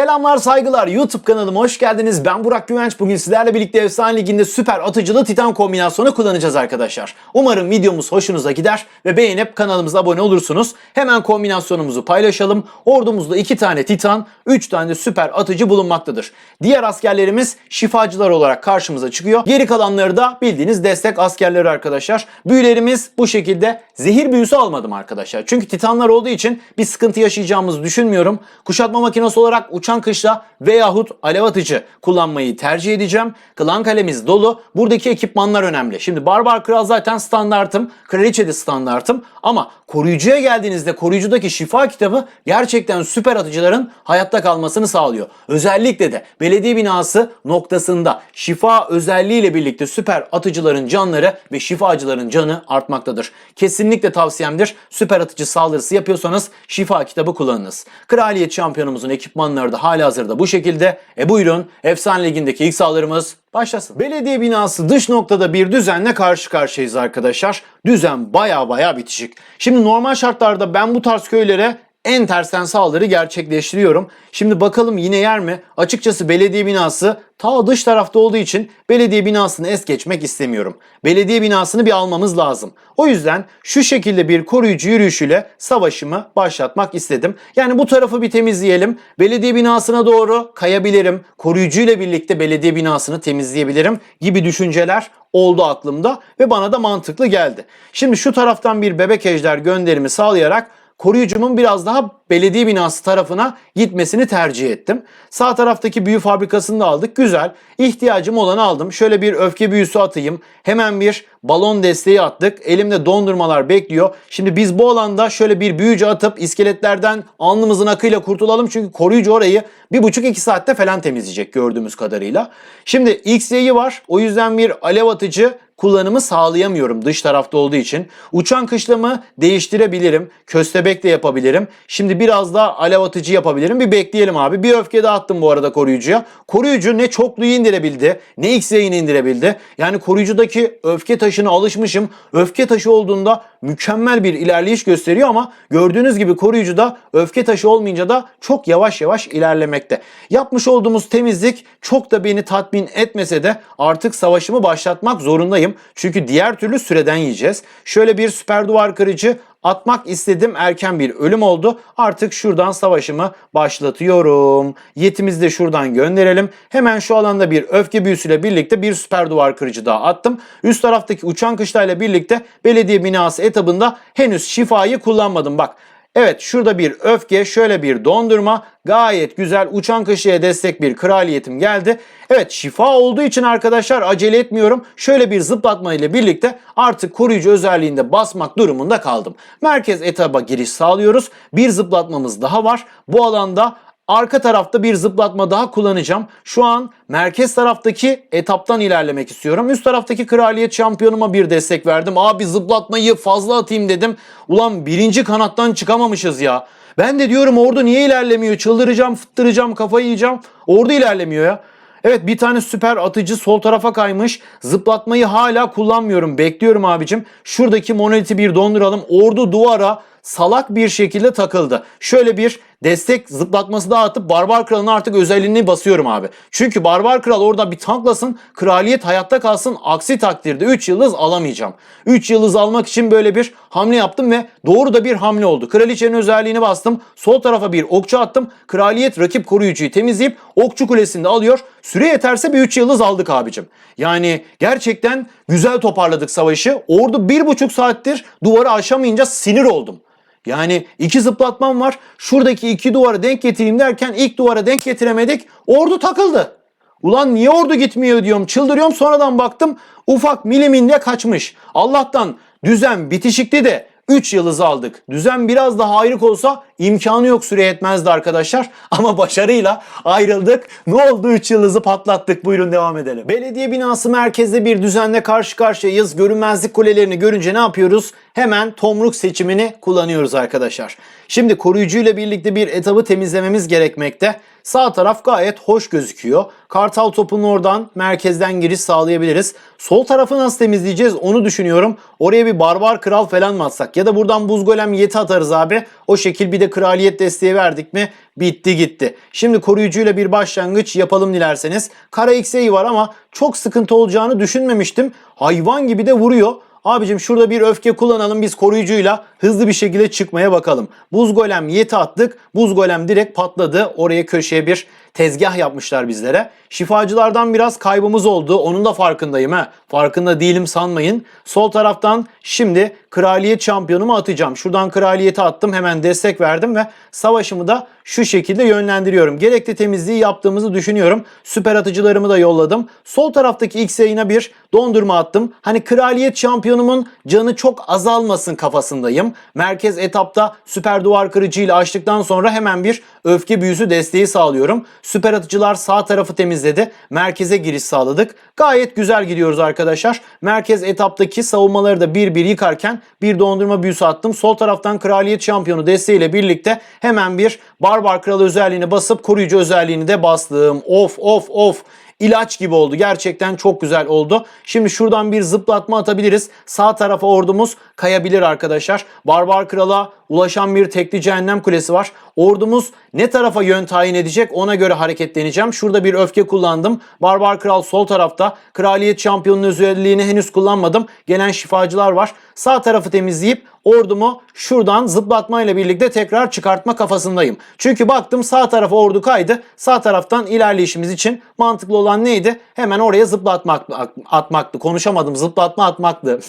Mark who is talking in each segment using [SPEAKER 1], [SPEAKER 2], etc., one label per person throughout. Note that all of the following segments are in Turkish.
[SPEAKER 1] Selamlar saygılar YouTube kanalıma hoş geldiniz. Ben Burak Güvenç. Bugün sizlerle birlikte Efsane Ligi'nde süper atıcılı Titan kombinasyonu kullanacağız arkadaşlar. Umarım videomuz hoşunuza gider ve beğenip kanalımıza abone olursunuz. Hemen kombinasyonumuzu paylaşalım. Ordumuzda 2 tane Titan, 3 tane süper atıcı bulunmaktadır. Diğer askerlerimiz şifacılar olarak karşımıza çıkıyor. Geri kalanları da bildiğiniz destek askerleri arkadaşlar. Büyülerimiz bu şekilde zehir büyüsü almadım arkadaşlar. Çünkü Titanlar olduğu için bir sıkıntı yaşayacağımızı düşünmüyorum. Kuşatma makinesi olarak uçan kışla veyahut alev atıcı kullanmayı tercih edeceğim. Klan kalemiz dolu. Buradaki ekipmanlar önemli. Şimdi Barbar Kral zaten standartım. Kraliçe de standartım. Ama koruyucuya geldiğinizde koruyucudaki şifa kitabı gerçekten süper atıcıların hayatta kalmasını sağlıyor. Özellikle de belediye binası noktasında şifa özelliğiyle birlikte süper atıcıların canları ve şifacıların canı artmaktadır. Kesinlikle tavsiyemdir. Süper atıcı saldırısı yapıyorsanız şifa kitabı kullanınız. Kraliyet şampiyonumuzun ekipmanları da hala hazırda bu şekilde. E buyurun Efsane Ligi'ndeki ilk saldırımız başlasın. Belediye binası dış noktada bir düzenle karşı karşıyayız arkadaşlar. Düzen baya baya bitişik. Şimdi normal şartlarda ben bu tarz köylere en tersten saldırı gerçekleştiriyorum. Şimdi bakalım yine yer mi? Açıkçası belediye binası ta dış tarafta olduğu için belediye binasını es geçmek istemiyorum. Belediye binasını bir almamız lazım. O yüzden şu şekilde bir koruyucu yürüyüşüyle savaşımı başlatmak istedim. Yani bu tarafı bir temizleyelim. Belediye binasına doğru kayabilirim. Koruyucuyla birlikte belediye binasını temizleyebilirim gibi düşünceler oldu aklımda ve bana da mantıklı geldi. Şimdi şu taraftan bir bebek ejder gönderimi sağlayarak koruyucumun biraz daha belediye binası tarafına gitmesini tercih ettim. Sağ taraftaki büyü fabrikasını da aldık. Güzel. İhtiyacım olanı aldım. Şöyle bir öfke büyüsü atayım. Hemen bir balon desteği attık. Elimde dondurmalar bekliyor. Şimdi biz bu alanda şöyle bir büyücü atıp iskeletlerden alnımızın akıyla kurtulalım. Çünkü koruyucu orayı bir buçuk iki saatte falan temizleyecek gördüğümüz kadarıyla. Şimdi XY'yi var. O yüzden bir alev atıcı kullanımı sağlayamıyorum dış tarafta olduğu için. Uçan kışlamı değiştirebilirim. Köstebek de yapabilirim. Şimdi biraz daha alev atıcı yapabilirim. Bir bekleyelim abi. Bir öfke daha attım bu arada koruyucuya. Koruyucu ne çokluyu indirebildi ne X-Yay'ini indirebildi. Yani koruyucudaki öfke taşına alışmışım. Öfke taşı olduğunda mükemmel bir ilerleyiş gösteriyor ama gördüğünüz gibi koruyucuda öfke taşı olmayınca da çok yavaş yavaş ilerlemekte. Yapmış olduğumuz temizlik çok da beni tatmin etmese de artık savaşımı başlatmak zorundayım. Çünkü diğer türlü süreden yiyeceğiz. Şöyle bir süper duvar kırıcı atmak istedim. Erken bir ölüm oldu. Artık şuradan savaşımı başlatıyorum. Yetimizi de şuradan gönderelim. Hemen şu alanda bir öfke büyüsüyle birlikte bir süper duvar kırıcı daha attım. Üst taraftaki uçan kışlayla birlikte belediye binası etabında henüz şifayı kullanmadım. Bak Evet şurada bir öfke, şöyle bir dondurma. Gayet güzel uçan kışıya destek bir kraliyetim geldi. Evet şifa olduğu için arkadaşlar acele etmiyorum. Şöyle bir zıplatma ile birlikte artık koruyucu özelliğinde basmak durumunda kaldım. Merkez etaba giriş sağlıyoruz. Bir zıplatmamız daha var. Bu alanda Arka tarafta bir zıplatma daha kullanacağım. Şu an merkez taraftaki etaptan ilerlemek istiyorum. Üst taraftaki kraliyet şampiyonuma bir destek verdim. Abi zıplatmayı fazla atayım dedim. Ulan birinci kanattan çıkamamışız ya. Ben de diyorum orada niye ilerlemiyor? Çıldıracağım, fıttıracağım, kafayı yiyeceğim. Orada ilerlemiyor ya. Evet bir tane süper atıcı sol tarafa kaymış. Zıplatmayı hala kullanmıyorum. Bekliyorum abicim. Şuradaki monoliti bir donduralım. Ordu duvara salak bir şekilde takıldı. Şöyle bir destek zıplatması daha atıp Barbar Kral'ın artık özelliğini basıyorum abi. Çünkü Barbar Kral orada bir tanklasın, kraliyet hayatta kalsın. Aksi takdirde 3 yıldız alamayacağım. 3 yıldız almak için böyle bir hamle yaptım ve doğru da bir hamle oldu. Kraliçenin özelliğini bastım. Sol tarafa bir okçu attım. Kraliyet rakip koruyucuyu temizleyip okçu kulesini de alıyor. Süre yeterse bir 3 yıldız aldık abicim. Yani gerçekten güzel toparladık savaşı. Ordu 1,5 saattir duvarı aşamayınca sinir oldum. Yani iki zıplatmam var. Şuradaki iki duvara denk getireyim derken ilk duvara denk getiremedik. Ordu takıldı. Ulan niye ordu gitmiyor diyorum. Çıldırıyorum sonradan baktım ufak miliminle kaçmış. Allah'tan düzen bitişikti de 3 yıldız aldık. Düzen biraz daha ayrık olsa imkanı yok süre yetmezdi arkadaşlar. Ama başarıyla ayrıldık. Ne oldu 3 yıldızı patlattık. Buyurun devam edelim. Belediye binası merkezde bir düzenle karşı karşıyayız. Görünmezlik kulelerini görünce ne yapıyoruz? Hemen tomruk seçimini kullanıyoruz arkadaşlar. Şimdi koruyucuyla birlikte bir etabı temizlememiz gerekmekte. Sağ taraf gayet hoş gözüküyor. Kartal topunun oradan merkezden giriş sağlayabiliriz. Sol tarafı nasıl temizleyeceğiz onu düşünüyorum. Oraya bir barbar kral falan mı atsak? Ya da buradan buz golem yeti atarız abi. O şekil bir de kraliyet desteği verdik mi bitti gitti. Şimdi koruyucuyla bir başlangıç yapalım dilerseniz. Kara X'e var ama çok sıkıntı olacağını düşünmemiştim. Hayvan gibi de vuruyor. Abicim şurada bir öfke kullanalım biz koruyucuyla hızlı bir şekilde çıkmaya bakalım. Buz golem yeti attık. Buz golem direkt patladı. Oraya köşeye bir tezgah yapmışlar bizlere. Şifacılardan biraz kaybımız oldu. Onun da farkındayım ha. Farkında değilim sanmayın. Sol taraftan şimdi kraliyet şampiyonumu atacağım. Şuradan kraliyeti attım. Hemen destek verdim ve savaşımı da şu şekilde yönlendiriyorum. Gerekli temizliği yaptığımızı düşünüyorum. Süper atıcılarımı da yolladım. Sol taraftaki X yayına bir dondurma attım. Hani kraliyet şampiyonumun canı çok azalmasın kafasındayım. Merkez etapta süper duvar kırıcıyla açtıktan sonra hemen bir öfke büyüsü desteği sağlıyorum. Süper atıcılar sağ tarafı temizledi. Merkeze giriş sağladık. Gayet güzel gidiyoruz arkadaşlar. Merkez etaptaki savunmaları da bir bir yıkarken bir dondurma büyüsü attım. Sol taraftan kraliyet şampiyonu desteğiyle birlikte hemen bir barbar kralı özelliğini basıp koruyucu özelliğini de bastım. Of of of ilaç gibi oldu. Gerçekten çok güzel oldu. Şimdi şuradan bir zıplatma atabiliriz. Sağ tarafa ordumuz kayabilir arkadaşlar. Barbar Kral'a ulaşan bir tekli cehennem kulesi var. Ordumuz ne tarafa yön tayin edecek ona göre hareketleneceğim. Şurada bir öfke kullandım. Barbar Kral sol tarafta. Kraliyet şampiyonun özelliğini henüz kullanmadım. Gelen şifacılar var. Sağ tarafı temizleyip ordumu şuradan zıplatmayla birlikte tekrar çıkartma kafasındayım. Çünkü baktım sağ tarafa ordu kaydı. Sağ taraftan ilerleyişimiz için mantıklı olan neydi? Hemen oraya zıplatmak atmaktı. Konuşamadım. Zıplatma atmaktı.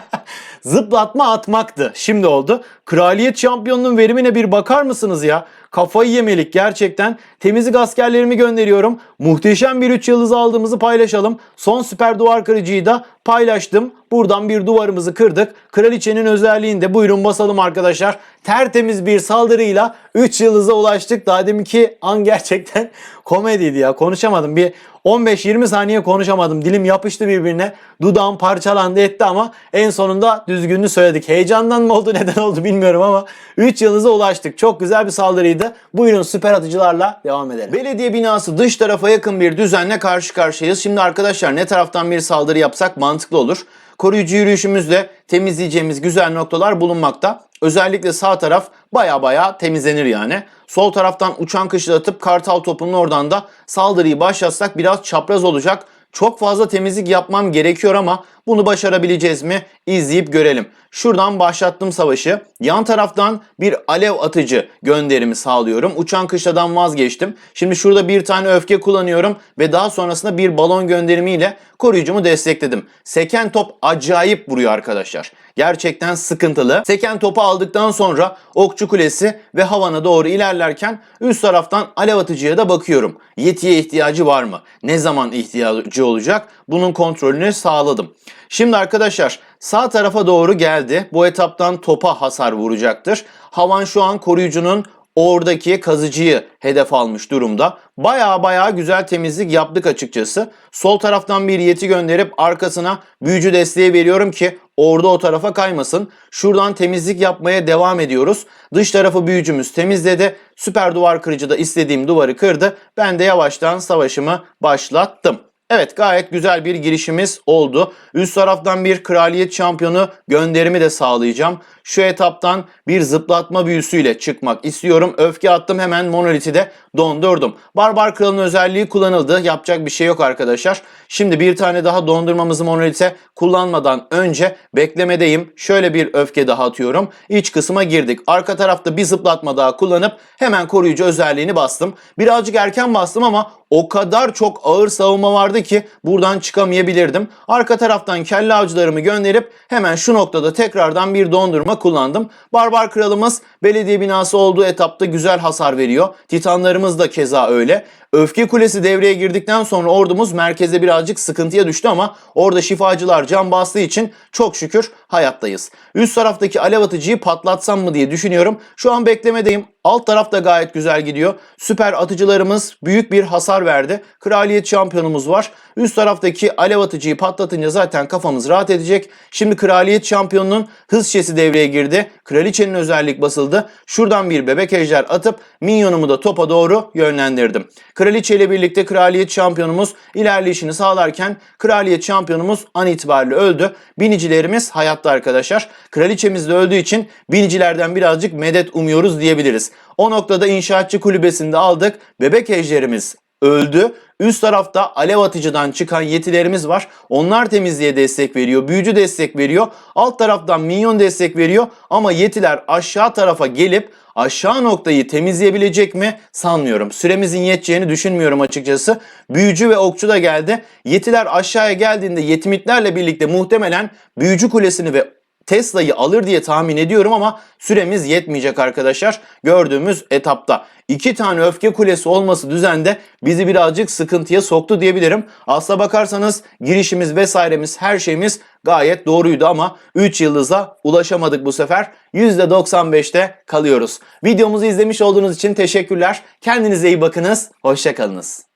[SPEAKER 1] zıplatma atmaktı. Şimdi oldu. Kraliyet şampiyonunun verimine bir bakar mısınız ya? Kafayı yemelik gerçekten. Temizlik askerlerimi gönderiyorum. Muhteşem bir 3 yıldız aldığımızı paylaşalım. Son süper duvar kırıcıyı da paylaştım. Buradan bir duvarımızı kırdık. Kraliçenin özelliğinde buyurun basalım arkadaşlar. Tertemiz bir saldırıyla 3 yıldıza ulaştık. Daha deminki an gerçekten komediydi ya. Konuşamadım. Bir 15-20 saniye konuşamadım. Dilim yapıştı birbirine. Dudağım parçalandı etti ama en sonunda düzgününü söyledik. Heyecandan mı oldu neden oldu bilmiyorum ama 3 yıldıza ulaştık. Çok güzel bir saldırıydı. Buyurun süper atıcılarla devam edelim. Belediye binası dış tarafa yakın bir düzenle karşı karşıyayız. Şimdi arkadaşlar ne taraftan bir saldırı yapsak mantıklı olur. Koruyucu yürüyüşümüzde temizleyeceğimiz güzel noktalar bulunmakta. Özellikle sağ taraf baya baya temizlenir yani. Sol taraftan uçan kışlatıp kartal topunun oradan da saldırıyı başlatsak biraz çapraz olacak. Çok fazla temizlik yapmam gerekiyor ama bunu başarabileceğiz mi? İzleyip görelim. Şuradan başlattım savaşı. Yan taraftan bir alev atıcı gönderimi sağlıyorum. Uçan kışladan vazgeçtim. Şimdi şurada bir tane öfke kullanıyorum ve daha sonrasında bir balon gönderimiyle koruyucumu destekledim. Seken top acayip vuruyor arkadaşlar. Gerçekten sıkıntılı. Seken topu aldıktan sonra okçu kulesi ve havana doğru ilerlerken üst taraftan alev atıcıya da bakıyorum. Yetiye ihtiyacı var mı? Ne zaman ihtiyacı olacak? Bunun kontrolünü sağladım. Şimdi arkadaşlar sağ tarafa doğru geldi. Bu etaptan topa hasar vuracaktır. Havan şu an koruyucunun oradaki kazıcıyı hedef almış durumda. Baya baya güzel temizlik yaptık açıkçası. Sol taraftan bir yeti gönderip arkasına büyücü desteği veriyorum ki orada o tarafa kaymasın. Şuradan temizlik yapmaya devam ediyoruz. Dış tarafı büyücümüz temizledi. Süper duvar kırıcı da istediğim duvarı kırdı. Ben de yavaştan savaşımı başlattım. Evet gayet güzel bir girişimiz oldu. Üst taraftan bir kraliyet şampiyonu gönderimi de sağlayacağım. Şu etaptan bir zıplatma büyüsüyle çıkmak istiyorum. Öfke attım hemen monoliti de dondurdum. Barbar kralın özelliği kullanıldı. Yapacak bir şey yok arkadaşlar. Şimdi bir tane daha dondurmamızı monolite kullanmadan önce beklemedeyim. Şöyle bir öfke daha atıyorum. İç kısma girdik. Arka tarafta bir zıplatma daha kullanıp hemen koruyucu özelliğini bastım. Birazcık erken bastım ama o kadar çok ağır savunma vardı ki buradan çıkamayabilirdim. Arka taraftan kelle avcılarımı gönderip hemen şu noktada tekrardan bir dondurma kullandım. Barbar kralımız belediye binası olduğu etapta güzel hasar veriyor. Titanlarımız da keza öyle. Öfke kulesi devreye girdikten sonra ordumuz merkezde birazcık sıkıntıya düştü ama orada şifacılar can bastığı için çok şükür hayattayız. Üst taraftaki alev atıcıyı patlatsam mı diye düşünüyorum. Şu an beklemedeyim. Alt taraf da gayet güzel gidiyor. Süper atıcılarımız büyük bir hasar verdi. Kraliyet şampiyonumuz var. Üst taraftaki alev atıcıyı patlatınca zaten kafamız rahat edecek. Şimdi kraliyet şampiyonunun hız şişesi devreye girdi. Kraliçenin özellik basıldı. Şuradan bir bebek ejder atıp minyonumu da topa doğru yönlendirdim. Kraliçe ile birlikte kraliyet şampiyonumuz ilerleyişini sağlarken kraliyet şampiyonumuz an itibariyle öldü. Binicilerimiz hayatta arkadaşlar. Kraliçemiz de öldüğü için binicilerden birazcık medet umuyoruz diyebiliriz. O noktada inşaatçı kulübesinde aldık. Bebek ejderimiz öldü. Üst tarafta alev atıcıdan çıkan yetilerimiz var. Onlar temizliğe destek veriyor. Büyücü destek veriyor. Alt taraftan minyon destek veriyor. Ama yetiler aşağı tarafa gelip aşağı noktayı temizleyebilecek mi sanmıyorum. Süremizin yeteceğini düşünmüyorum açıkçası. Büyücü ve okçu da geldi. Yetiler aşağıya geldiğinde yetimitlerle birlikte muhtemelen büyücü kulesini ve Tesla'yı alır diye tahmin ediyorum ama süremiz yetmeyecek arkadaşlar. Gördüğümüz etapta iki tane öfke kulesi olması düzende bizi birazcık sıkıntıya soktu diyebilirim. Asla bakarsanız girişimiz vesairemiz her şeyimiz gayet doğruydu ama 3 yıldıza ulaşamadık bu sefer. %95'te kalıyoruz. Videomuzu izlemiş olduğunuz için teşekkürler. Kendinize iyi bakınız. Hoşçakalınız.